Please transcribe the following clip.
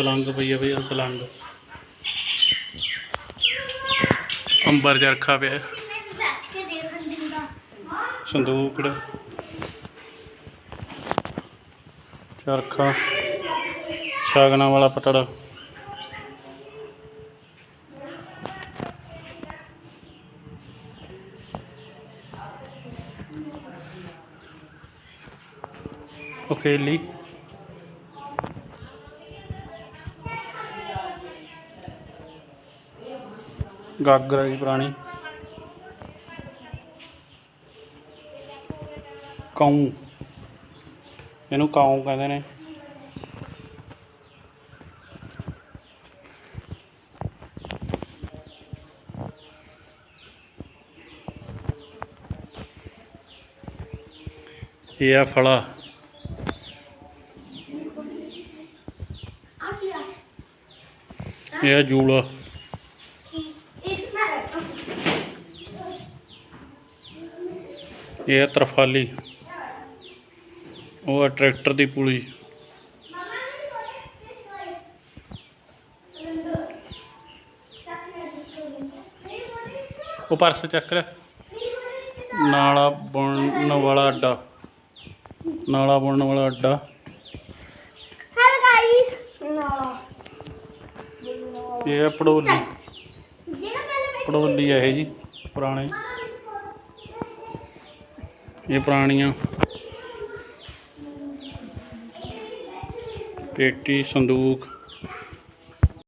ਸਲੰਗ ਪਈ ਆ ਭਈ ਆਹ ਸਲੰਗ। ਅੰਬਰ ਜਰਖਾ ਪਿਆ। ਸੰਦੂਕੜ। ਚਰਖਾ ਸ਼ਾਗਨਾ ਵਾਲਾ ਪਟੜਾ। ਓਕੇਲੀ ਗਾਗਰ ਦੀ ਪੁਰਾਣੀ। ਕਾਉ ਇਹਨੂੰ ਕਾਉ ਕਹਿੰਦੇ ਨੇ। ਇਹ ਆ ਫਲਾ। ਇਹ ਆ ਜੂਲਾ। ਇਹ ਆ ਤਰਫਾਲੀ। ਉਹ ਆ ਟਰੈਕਟਰ ਦੀ ਪੁਲੀ। ਉਹ ਪਰਸ ਚੱਕ ਲੈ। ਨਾਲਾ ਬੁਣਨ ਵਾਲਾ ਅੱਡਾ। ਨਾਲਾ ਬੁਣਨ ਵਾਲਾ ਅੱਡਾ। ਹੈਲੋ ਗਾਇਸ ਨਾ ਇਹ ਆ ਪੜੋਲੀ। ਪੜੋਲੀ ਆ ਇਹ ਜੀ ਪੁਰਾਣੇ। ਇਹ ਪੁਰਾਣੀਆਂ। ਪੇਟੀ ਸੰਦੂਕ।